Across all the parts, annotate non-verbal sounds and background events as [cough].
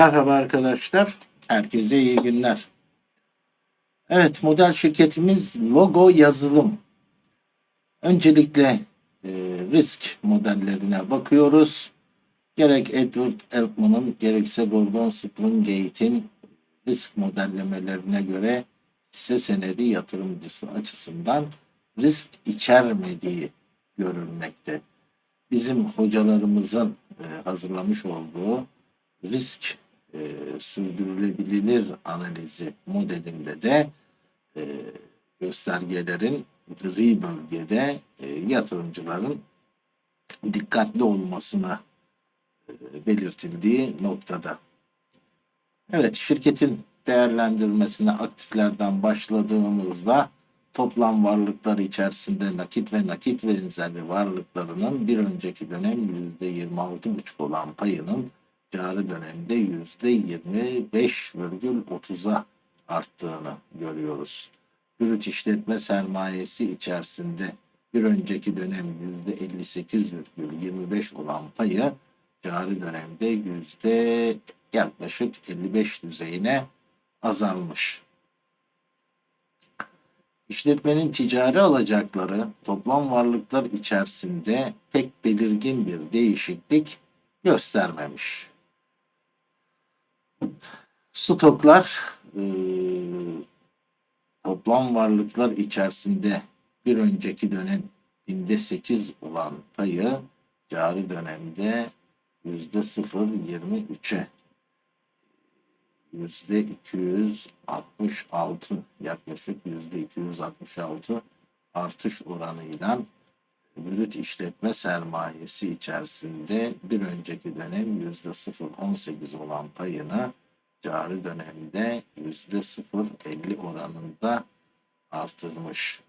Merhaba arkadaşlar. Herkese iyi günler. Evet, model şirketimiz Logo Yazılım. Öncelikle e, risk modellerine bakıyoruz. Gerek Edward Elkman'ın gerekse Gordon Springgate'in risk modellemelerine göre hisse senedi yatırımcısı açısından risk içermediği görülmekte. Bizim hocalarımızın e, hazırlamış olduğu risk e, sürdürülebilir analizi modelinde de e, göstergelerin gri bölgede e, yatırımcıların dikkatli olmasına e, belirtildiği noktada. Evet şirketin değerlendirmesine aktiflerden başladığımızda toplam varlıklar içerisinde nakit ve nakit benzeri varlıklarının bir önceki dönem %26,5 olan payının cari dönemde %25,30'a arttığını görüyoruz. Brüt işletme sermayesi içerisinde bir önceki dönem %58,25 olan payı cari dönemde yüzde yaklaşık 55 düzeyine azalmış. İşletmenin ticari alacakları toplam varlıklar içerisinde pek belirgin bir değişiklik göstermemiş. Stoklar e, toplam varlıklar içerisinde bir önceki dönem binde 8 olan payı cari dönemde yüzde 0.23'e yüzde 266 yaklaşık yüzde 266 artış oranıyla brüt işletme sermayesi içerisinde bir önceki dönem yüzde 0.18 olan payını cari dönemde yüzde 0.50 oranında artırmış.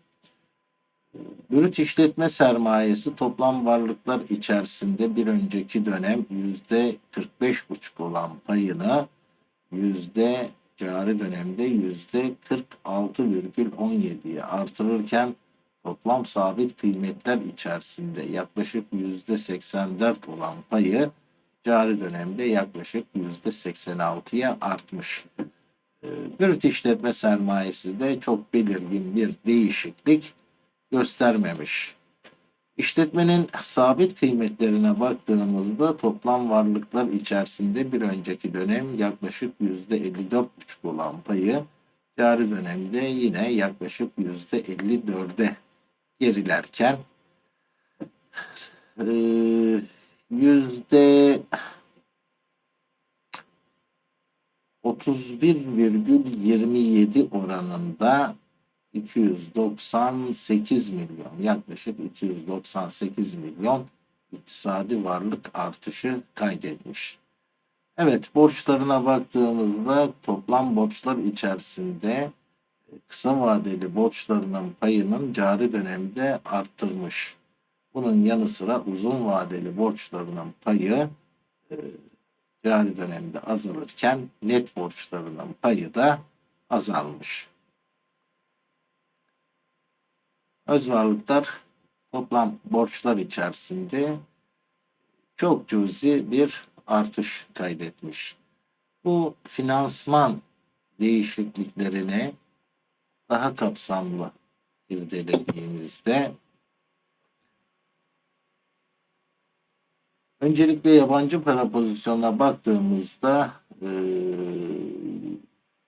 Brüt işletme sermayesi toplam varlıklar içerisinde bir önceki dönem yüzde 45,5 olan payını yüzde cari dönemde yüzde 46,17'ye artırırken toplam sabit kıymetler içerisinde yaklaşık yüzde 84 olan payı cari dönemde yaklaşık yüzde 86'ya artmış. Ee, Brüt işletme sermayesi de çok belirgin bir değişiklik göstermemiş. İşletmenin sabit kıymetlerine baktığımızda toplam varlıklar içerisinde bir önceki dönem yaklaşık %54,5 olan payı cari dönemde yine yaklaşık %54'e gerilerken eee, yüzde 31,27 oranında 298 milyon yaklaşık 298 milyon iktisadi varlık artışı kaydetmiş. Evet borçlarına baktığımızda toplam borçlar içerisinde e, kısa vadeli borçlarının payının cari dönemde arttırmış. Bunun yanı sıra uzun vadeli borçlarının payı e, cari dönemde azalırken net borçlarının payı da azalmış. Öz varlıklar toplam borçlar içerisinde çok cüzi bir artış kaydetmiş. Bu finansman değişikliklerini daha kapsamlı irdelediğimizde öncelikle yabancı para pozisyonuna baktığımızda eee,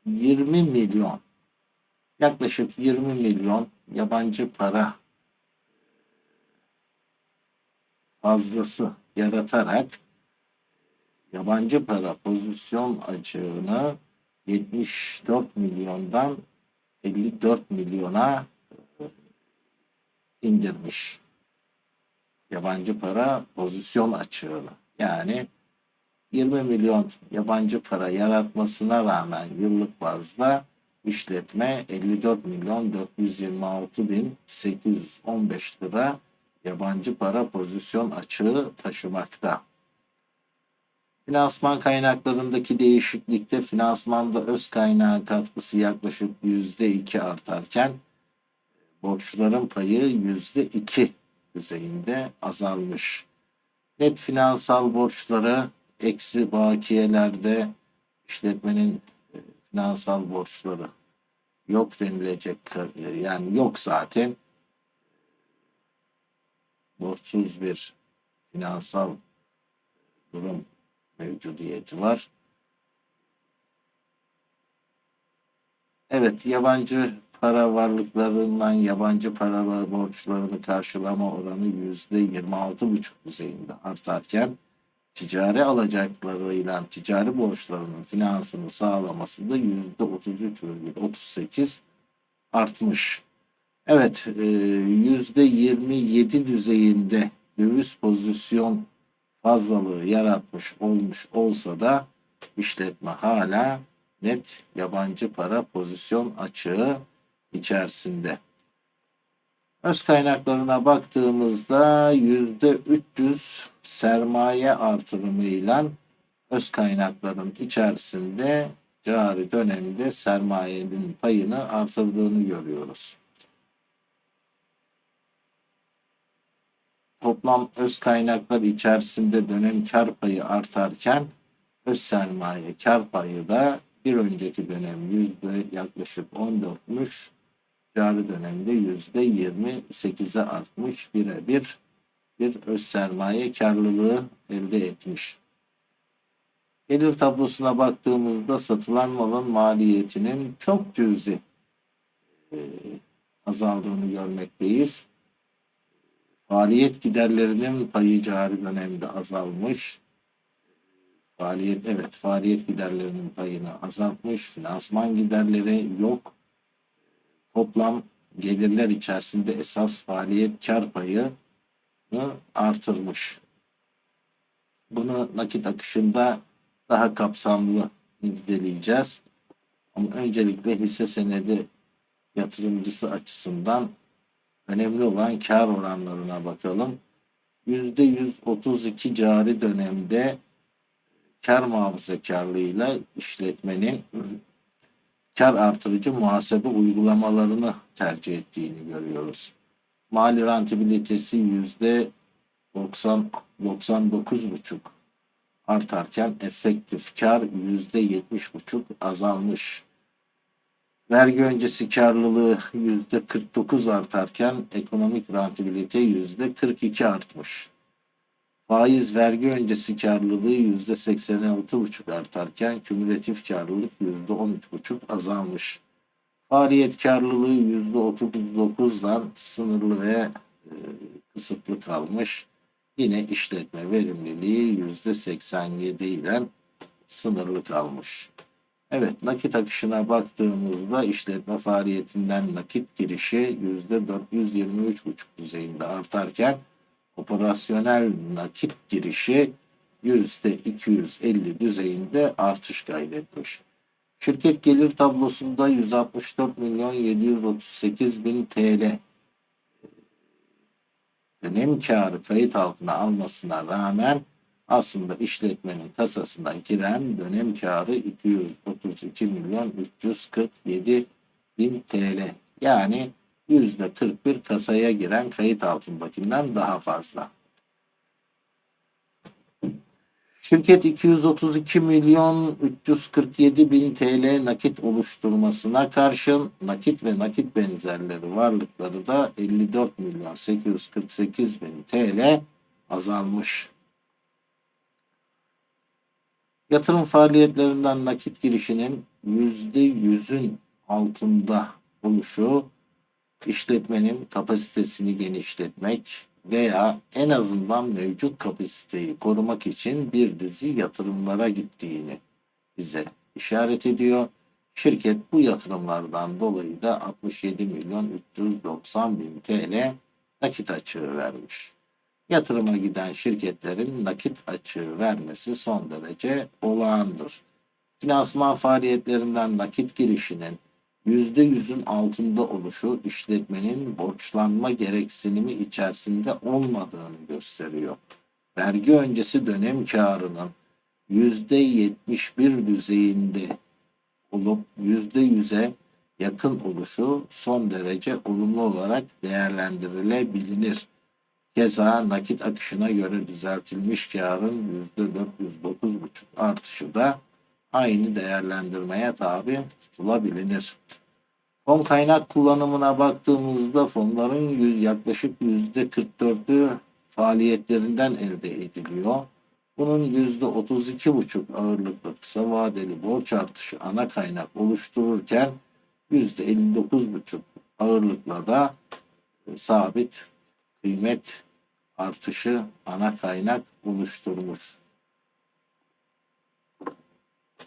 20 milyon yaklaşık 20 milyon yabancı para fazlası yaratarak yabancı para pozisyon açığını 74 milyondan 54 milyona e, indirmiş. Yabancı para pozisyon açığını. Yani 20 milyon yabancı para yaratmasına rağmen yıllık bazda işletme 54 milyon 426 bin 815 lira yabancı para pozisyon açığı taşımakta. Finansman kaynaklarındaki değişiklikte finansmanda öz kaynağı katkısı yaklaşık %2 artarken borçların payı %2 düzeyinde azalmış. Net finansal borçları eksi bakiyelerde işletmenin e, finansal borçları yok denilecek e, yani yok zaten borçsuz bir finansal durum mevcudiyeti var. Evet, yabancı para varlıklarından yabancı para borçlarını karşılama oranı yüzde 26,5 düzeyinde artarken ticari alacaklarıyla ticari borçlarının finansını sağlaması da yüzde 33,38 artmış. Evet, e, yüzde 27 düzeyinde döviz pozisyon fazlalığı yaratmış olmuş olsa da işletme hala net yabancı para pozisyon açığı içerisinde. Öz kaynaklarına baktığımızda yüzde 300 sermaye artırımıyla öz kaynakların içerisinde cari dönemde sermayenin payını artırdığını görüyoruz. Toplam öz kaynaklar içerisinde dönem kar payı artarken öz sermaye kar payı da bir önceki dönem yüzde yaklaşık 14'müş. Cari dönemde yüzde 28'e artmış birebir bir öz sermaye karlılığı elde etmiş. Gelir tablosuna baktığımızda satılan malın maliyetinin çok cüzi azaldığını görmekteyiz. Faaliyet giderlerinin payı cari dönemde azalmış. Faaliyet evet faaliyet giderlerinin payını azaltmış. Finansman giderleri yok. Toplam gelirler içerisinde esas faaliyet kar payını artırmış. Bunu nakit akışında daha kapsamlı inceleyeceğiz. Ama öncelikle hisse senedi yatırımcısı açısından önemli olan kar oranlarına bakalım. %132 cari dönemde kar muhafazakarlığıyla işletmenin kar artırıcı muhasebe uygulamalarını tercih ettiğini görüyoruz. Mali rentabilitesi yüzde 90 99,5 artarken efektif kar yüzde 70,5 azalmış. Vergi öncesi karlılığı yüzde 49 artarken ekonomik rentabilite yüzde 42 artmış. Faiz vergi öncesi karlılığı yüzde 86,5 artarken kümülatif karlılık yüzde 13,5 azalmış. Faaliyet karlılığı yüzde 39'dan sınırlı ve e, kısıtlı kalmış. Yine işletme verimliliği yüzde 87 ile sınırlı kalmış. Evet nakit akışına baktığımızda işletme faaliyetinden nakit girişi yüzde 423,5 düzeyinde artarken operasyonel nakit girişi yüzde 250 düzeyinde artış kaydetmiş. Şirket gelir tablosunda 164 milyon 738 bin TL dönem karı kayıt altına almasına rağmen aslında işletmenin kasasına giren dönem karı 232 milyon 347 bin TL. Yani yüzde 41 kasaya giren kayıt altındakinden daha fazla. Şirket 232 milyon 347 bin TL nakit oluşturmasına karşın nakit ve nakit benzerleri varlıkları da 54 milyon 848 bin TL azalmış. Yatırım faaliyetlerinden nakit girişinin %100'ün altında oluşu işletmenin kapasitesini genişletmek veya en azından mevcut kapasiteyi korumak için bir dizi yatırımlara gittiğini bize işaret ediyor. Şirket bu yatırımlardan dolayı da 67 milyon 390 bin TL nakit açığı vermiş. Yatırıma giden şirketlerin nakit açığı vermesi son derece olağandır. Finansman faaliyetlerinden nakit girişinin %100'ün altında oluşu işletmenin borçlanma gereksinimi içerisinde olmadığını gösteriyor. Vergi öncesi dönem karının %71 düzeyinde olup %100'e yakın oluşu son derece olumlu olarak değerlendirilebilir. Keza nakit akışına göre düzeltilmiş karın %409,5 artışı da aynı değerlendirmeye tabi tutulabilir. Fon kaynak kullanımına baktığımızda fonların yaklaşık yüzde 44'ü faaliyetlerinden elde ediliyor. Bunun yüzde 32,5 ağırlıklı kısa vadeli borç artışı ana kaynak oluştururken yüzde 59,5 ağırlıkla da e, sabit kıymet artışı ana kaynak oluşturmuş.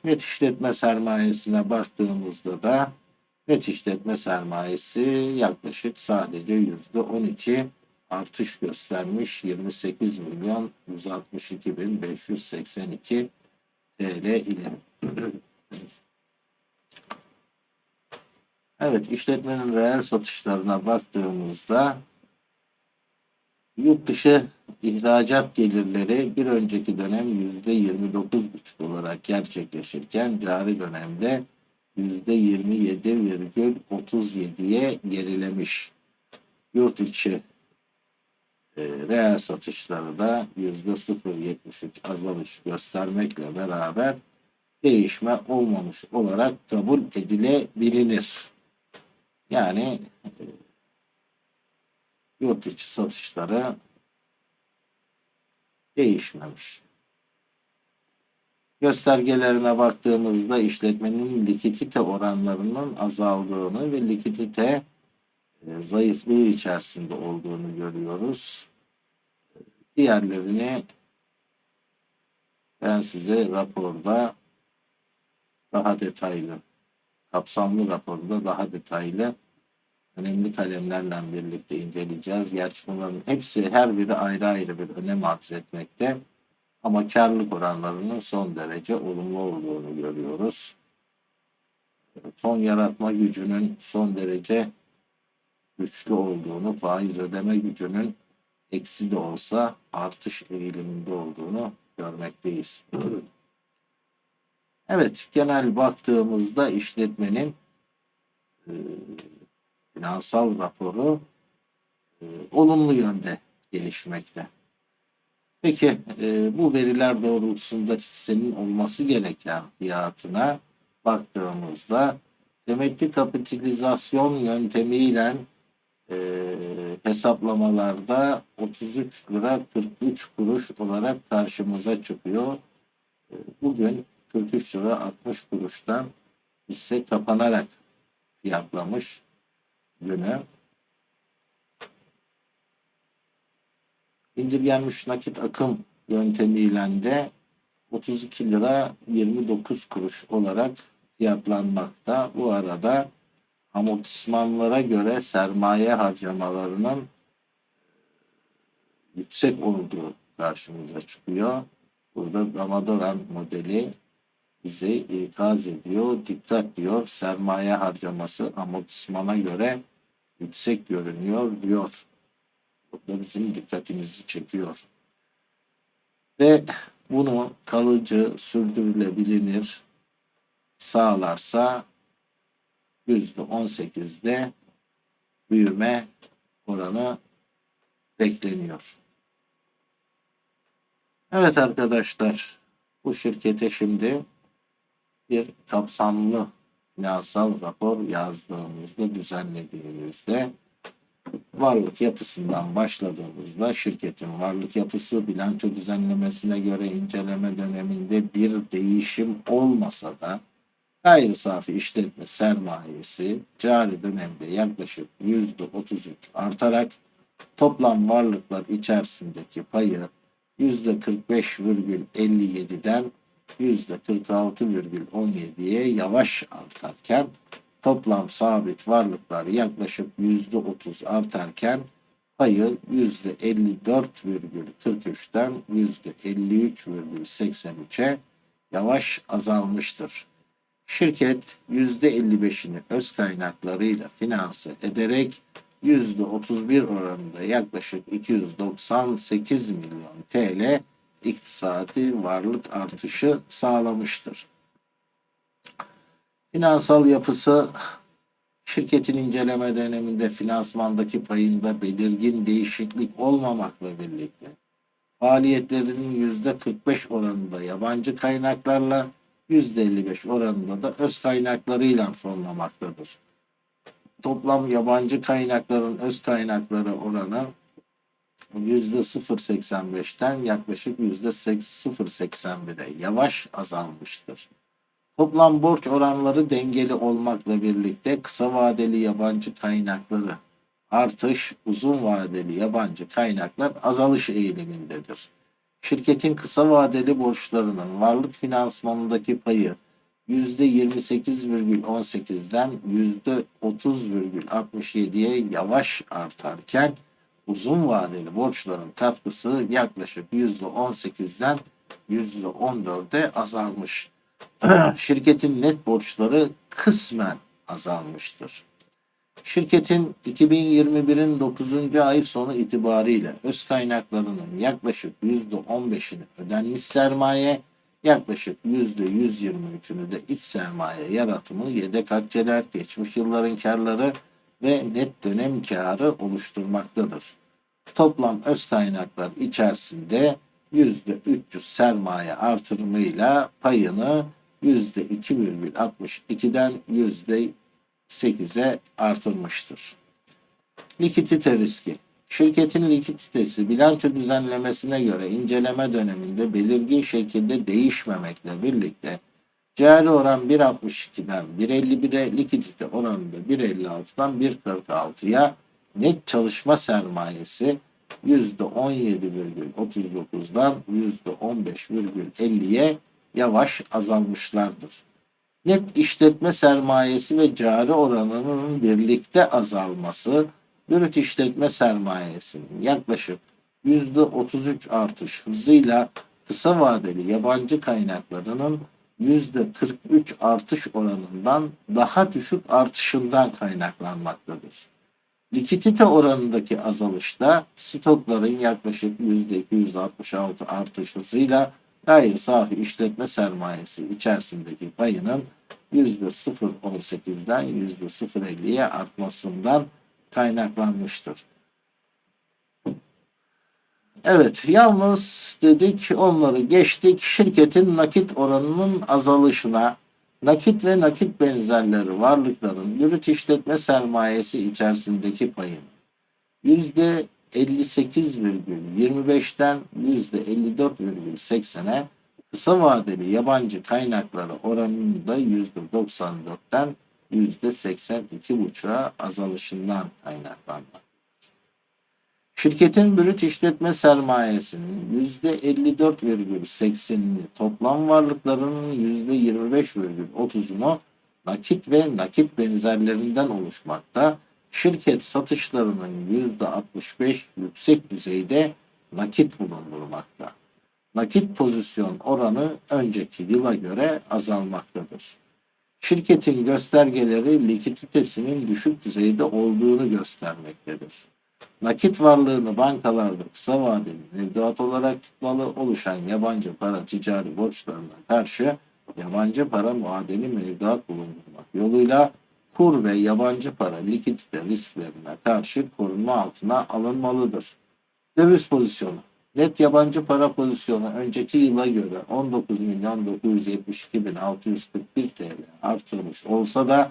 Net işletme sermayesine baktığımızda da net işletme sermayesi yaklaşık sadece yüzde 12 artış göstermiş 28 milyon 162 bin 582 TL ile. evet işletmenin reel satışlarına baktığımızda yurt dışı ihracat gelirleri bir önceki dönem yüzde 29,5 olarak gerçekleşirken cari dönemde yüzde 27,37'ye gerilemiş. Yurt içi e, reel satışları da yüzde 0,73 azalış göstermekle beraber değişme olmamış olarak kabul edilebilir. Yani e, yurt içi satışları değişmemiş. Göstergelerine baktığımızda işletmenin likidite oranlarının azaldığını ve likidite e, zayıflığı içerisinde olduğunu görüyoruz. Diğerlerini ben size raporda daha detaylı, kapsamlı raporda daha detaylı önemli kalemlerle birlikte inceleyeceğiz. Gerçi bunların hepsi her biri ayrı ayrı bir önem arz etmekte. Ama karlılık oranlarının son derece olumlu olduğunu görüyoruz. Fon yaratma gücünün son derece güçlü olduğunu, faiz ödeme gücünün eksi de olsa artış eğiliminde olduğunu görmekteyiz. Evet, genel baktığımızda işletmenin finansal raporu e, olumlu yönde gelişmekte. Peki e, bu veriler doğrultusunda hissenin olması gereken fiyatına baktığımızda temettü kapitalizasyon yöntemiyle e, hesaplamalarda 33 lira 43 kuruş olarak karşımıza çıkıyor. E, bugün 43 lira 60 kuruştan hisse kapanarak fiyatlamış günü. İndirgenmiş nakit akım yöntemiyle de 32 lira 29 kuruş olarak fiyatlanmakta. Bu arada amortismanlara göre sermaye harcamalarının yüksek olduğu karşımıza çıkıyor. Burada Damadoran modeli bize ikaz ediyor. Dikkat diyor sermaye harcaması amortismana göre yüksek görünüyor diyor. Bu da bizim dikkatimizi çekiyor. Ve bunu kalıcı, sürdürülebilir sağlarsa %18'de büyüme oranı bekleniyor. Evet arkadaşlar bu şirkete şimdi bir kapsamlı finansal rapor yazdığımızda, düzenlediğimizde varlık yapısından başladığımızda şirketin varlık yapısı bilanço düzenlemesine göre inceleme döneminde bir değişim olmasa da gayri safi işletme sermayesi cari dönemde yaklaşık %33 artarak toplam varlıklar içerisindeki payı %45,57'den %46,17'ye yavaş artarken toplam sabit varlıklar yaklaşık %30 artarken payı %54,43'ten %53,83'e yavaş azalmıştır. Şirket %55'ini öz kaynaklarıyla finanse ederek %31 oranında yaklaşık 298 milyon TL iktisadi varlık artışı sağlamıştır. Finansal yapısı şirketin inceleme döneminde finansmandaki payında belirgin değişiklik olmamakla birlikte faaliyetlerinin %45 oranında yabancı kaynaklarla %55 oranında da öz kaynaklarıyla fonlamaktadır. Toplam yabancı kaynakların öz kaynakları oranı %0.85'ten yaklaşık %0.81'e yavaş azalmıştır. Toplam borç oranları dengeli olmakla birlikte kısa vadeli yabancı kaynakları artış, uzun vadeli yabancı kaynaklar azalış eğilimindedir. Şirketin kısa vadeli borçlarının varlık finansmanındaki payı %28,18'den %30,67'ye yavaş artarken uzun vadeli borçların katkısı yaklaşık %18'den %14'e azalmış. [clears throat] Şirketin net borçları kısmen azalmıştır. Şirketin 2021'in 9. ay sonu itibariyle öz kaynaklarının yaklaşık %15'ini ödenmiş sermaye, yaklaşık %123'ünü de iç sermaye yaratımı, yedek akçeler, geçmiş yılların karları ve net dönem karı oluşturmaktadır. Toplam öz kaynaklar içerisinde %300 sermaye artırımıyla payını %2,62'den %8'e artırmıştır. Likidite riski. Şirketin likiditesi bilanço düzenlemesine göre inceleme döneminde belirgin şekilde değişmemekle birlikte cari oran 1.62'den 1.51'e likidite oranında 1.56'dan 1.46'ya net çalışma sermayesi %17,39'dan %15,50'ye yavaş azalmışlardır. Net işletme sermayesi ve cari oranının birlikte azalması brüt işletme sermayesinin yaklaşık %33 artış hızıyla kısa vadeli yabancı kaynaklarının %43 artış oranından daha düşük artışından kaynaklanmaktadır. Likidite oranındaki azalışta stokların yaklaşık %266 artış hızıyla gayri safi işletme sermayesi içerisindeki payının %0.18'den %0.50'ye artmasından kaynaklanmıştır. Evet, yalnız dedik onları geçtik. Şirketin nakit oranının azalışına, nakit ve nakit benzerleri varlıkların brüt işletme sermayesi içerisindeki payını yüzde 58,25'ten yüzde 54,80'e kısa vadeli yabancı kaynakları oranının da yüzde 94'ten yüzde 82,5'a azalışından kaynaklanmaktadır. Şirketin brüt işletme sermayesinin yüzde 54,80'ini toplam varlıklarının yüzde 25,30'unu nakit ve nakit benzerlerinden oluşmakta. Şirket satışlarının yüzde 65 yüksek düzeyde nakit bulundurmakta. Nakit pozisyon oranı önceki yıla göre azalmaktadır. Şirketin göstergeleri likiditesinin düşük düzeyde olduğunu göstermektedir. Nakit varlığını bankalarda kısa vadeli mevduat olarak tutmalı oluşan yabancı para ticari borçlarına karşı yabancı para muadili mevduat bulundurmak yoluyla kur ve yabancı para likidite risklerine karşı korunma altına alınmalıdır. Döviz pozisyonu Net yabancı para pozisyonu önceki yıla göre 19 milyon 972 bin 641 TL artırmış olsa da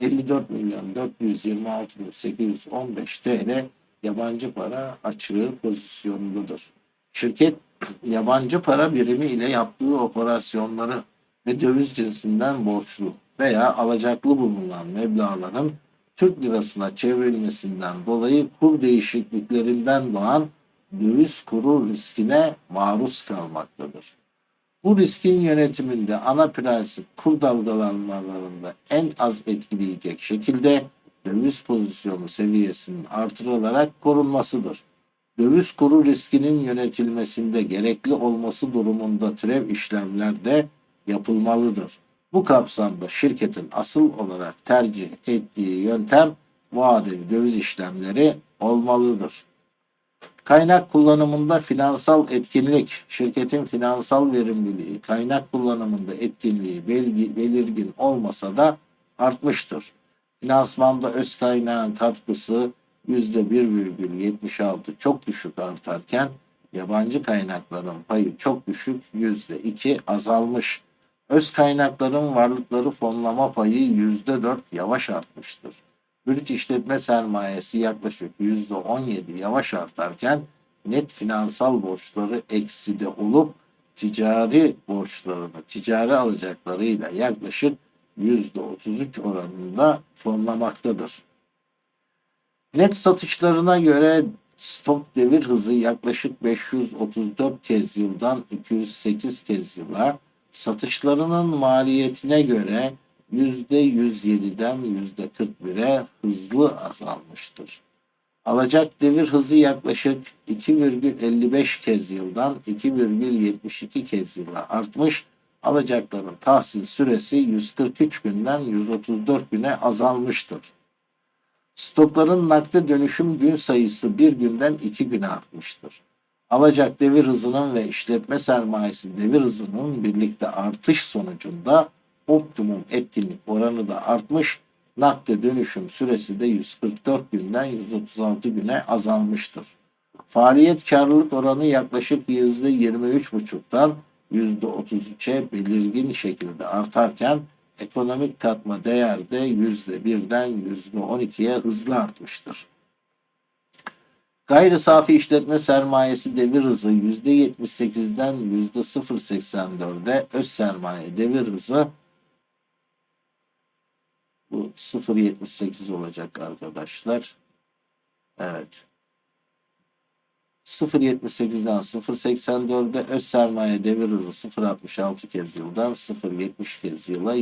54 milyon 426 bin 815 TL yabancı para açığı pozisyonundadır. Şirket [clears throat] yabancı para birimi ile yaptığı operasyonları ve döviz cinsinden borçlu veya alacaklı bulunan meblağların Türk lirasına çevrilmesinden dolayı kur değişikliklerinden doğan döviz kuru riskine maruz kalmaktadır. Bu riskin yönetiminde ana prensip kur dalgalanmalarında en az etkileyecek şekilde döviz pozisyonu seviyesinin artırılarak korunmasıdır. Döviz kuru riskinin yönetilmesinde gerekli olması durumunda türev işlemler de yapılmalıdır. Bu kapsamda şirketin asıl olarak tercih ettiği yöntem vadeli döviz işlemleri olmalıdır. Kaynak kullanımında finansal etkinlik, şirketin finansal verimliliği, kaynak kullanımında etkinliği belgi, belirgin olmasa da artmıştır. Finansmanda öz kaynağın katkısı %1,76 çok düşük artarken yabancı kaynakların payı çok düşük %2 azalmış. Öz kaynakların varlıkları fonlama payı %4 yavaş artmıştır. Brüt işletme sermayesi yaklaşık %17 yavaş artarken net finansal borçları ekside olup ticari borçlarını ticari alacaklarıyla yaklaşık %33 oranında fonlamaktadır. Net satışlarına göre stok devir hızı yaklaşık 534 kez yıldan 208 kez yıla, satışlarının maliyetine göre %107'den %41'e hızlı azalmıştır. Alacak devir hızı yaklaşık 2,55 kez yıldan 2,72 kez yıla artmış. Alacakların tahsil süresi 143 günden 134 güne azalmıştır. Stokların nakde dönüşüm gün sayısı bir günden iki güne artmıştır. Alacak devir hızının ve işletme sermayesi devir hızının birlikte artış sonucunda optimum etkinlik oranı da artmış, nakde dönüşüm süresi de 144 günden 136 güne azalmıştır. Faaliyet karlılık oranı yaklaşık %23,5'tan %33'e belirgin şekilde artarken ekonomik katma değer de %1'den %12'ye hızlı artmıştır. Gayri safi işletme sermayesi devir hızı %78'den %0.84'e, öz sermaye devir hızı bu 0.78 olacak arkadaşlar. Evet. 0.78'den 0.84'e öz sermaye devir hızı 0.66 kez yıldan 0.70 kez yıla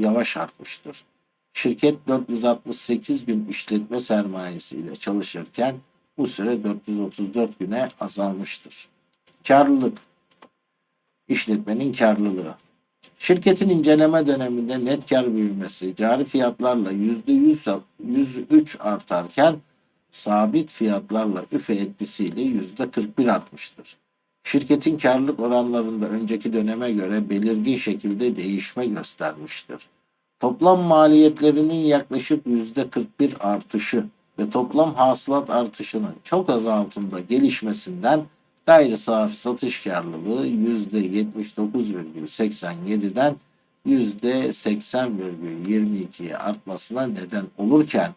yavaş artmıştır. Şirket 468 gün işletme sermayesiyle çalışırken bu süre 434 güne azalmıştır. Karlılık işletmenin karlılığı Şirketin inceleme döneminde net kar büyümesi cari fiyatlarla %100, %103 artarken sabit fiyatlarla üfe etkisiyle %41 artmıştır. Şirketin karlılık oranlarında önceki döneme göre belirgin şekilde değişme göstermiştir. Toplam maliyetlerinin yaklaşık %41 artışı ve toplam hasılat artışının çok az altında gelişmesinden gayri safi satış karlılığı %79,87'den %80,22'ye artmasına neden olurken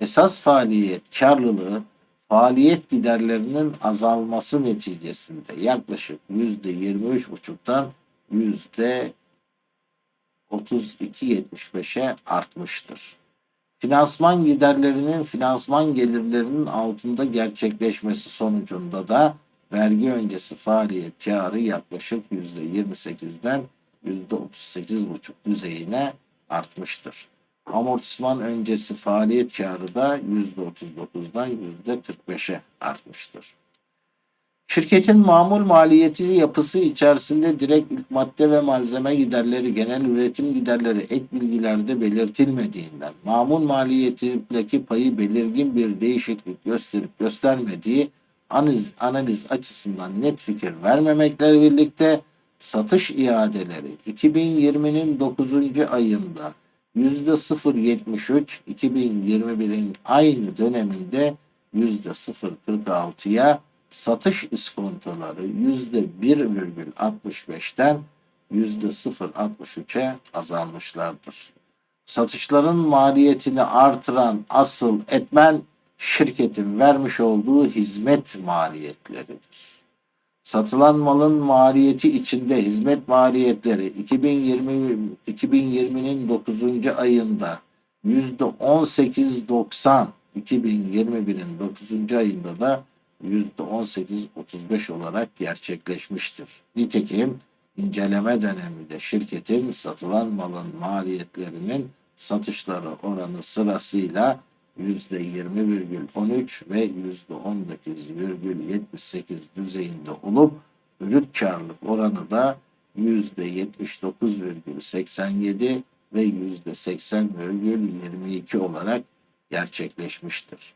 esas faaliyet karlılığı faaliyet giderlerinin azalması neticesinde yaklaşık %23,5'tan %32,75'e artmıştır. Finansman giderlerinin finansman gelirlerinin altında gerçekleşmesi sonucunda da vergi öncesi faaliyet karı yaklaşık %28'den %38,5 düzeyine artmıştır. Amortisman öncesi faaliyet karı da %39'dan %45'e artmıştır. Şirketin mamul maliyeti yapısı içerisinde direkt ilk madde ve malzeme giderleri, genel üretim giderleri ek bilgilerde belirtilmediğinden, mamul maliyetindeki payı belirgin bir değişiklik gösterip göstermediği analiz, analiz açısından net fikir vermemekle birlikte satış iadeleri 2020'nin 9. ayında %0.73, 2021'in aynı döneminde %0.46'ya satış iskontoları %1,65'ten %0.63'e azalmışlardır. Satışların maliyetini artıran asıl etmen şirketin vermiş olduğu hizmet maliyetleridir. Satılan malın maliyeti içinde hizmet maliyetleri 2020 2020'nin 9. ayında %18.90 2021'in 9. ayında da %18.35 olarak gerçekleşmiştir. Nitekim inceleme döneminde şirketin satılan malın maliyetlerinin satışları oranı sırasıyla %20,13 ve %19,78 düzeyinde olup brüt karlılık oranı da %79,87 ve %80,22 olarak gerçekleşmiştir.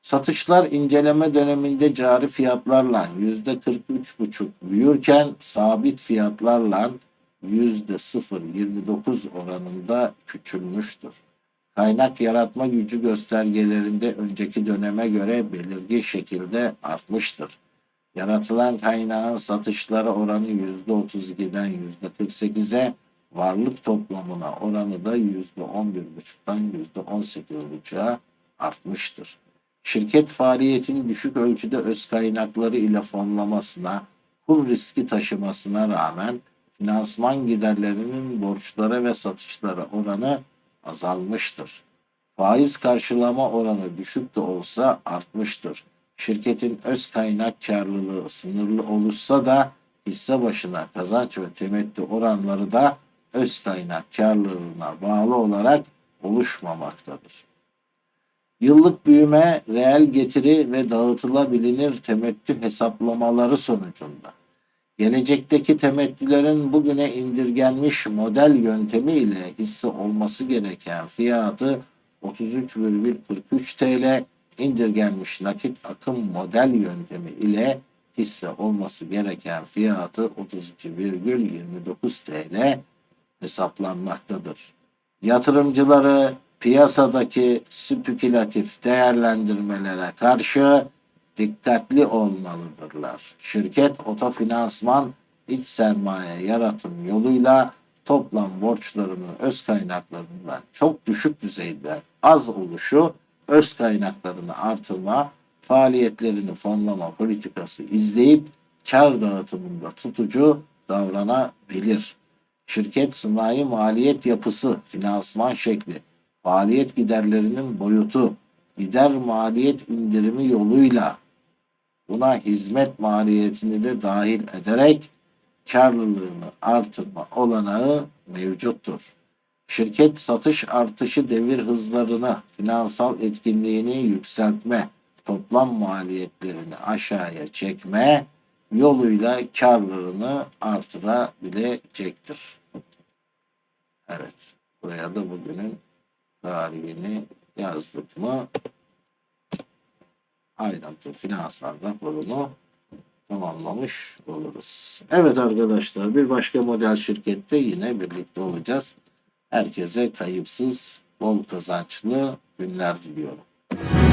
Satışlar inceleme döneminde cari fiyatlarla %43,5 büyürken sabit fiyatlarla %0,29 oranında küçülmüştür. Kaynak yaratma gücü göstergelerinde önceki döneme göre belirgin şekilde artmıştır. Yaratılan kaynağın satışlara oranı %32'den %48'e, varlık toplamına oranı da %11,5'tan %18,5'a artmıştır. Şirket faaliyetini düşük ölçüde öz kaynakları ile fonlamasına, kur riski taşımasına rağmen finansman giderlerinin borçlara ve satışlara oranı azalmıştır. Faiz karşılama oranı düşük de olsa artmıştır. Şirketin öz kaynak karlılığı sınırlı olursa da hisse başına kazanç ve temettü oranları da öz kaynak karlılığına bağlı olarak oluşmamaktadır. Yıllık büyüme, reel getiri ve dağıtılabilir temettü hesaplamaları sonucunda gelecekteki temettülerin bugüne indirgenmiş model yöntemi ile hisse olması gereken fiyatı 33,43 TL, indirgenmiş nakit akım model yöntemi ile hisse olması gereken fiyatı 32,29 TL hesaplanmaktadır. Yatırımcıları piyasadaki spekülatif değerlendirmelere karşı dikkatli olmalıdırlar. Şirket otofinansman iç sermaye yaratım yoluyla toplam borçlarının öz kaynaklarından çok düşük düzeyde az oluşu, öz kaynaklarını artırma, faaliyetlerini fonlama politikası izleyip kar dağıtımında tutucu davranabilir. Şirket sınai maliyet yapısı, finansman şekli, faaliyet giderlerinin boyutu, gider maliyet indirimi yoluyla buna hizmet maliyetini de dahil ederek karlılığını artırma olanağı mevcuttur. Şirket satış artışı devir hızlarını, finansal etkinliğini yükseltme, toplam maliyetlerini aşağıya çekme yoluyla karlarını artırabilecektir. Evet, buraya da bugünün tarihini yazdık mı? Ayrıntı finansal raporunu tamamlamış oluruz. Evet arkadaşlar bir başka model şirkette yine birlikte olacağız. Herkese kayıpsız, bol kazançlı günler diliyorum.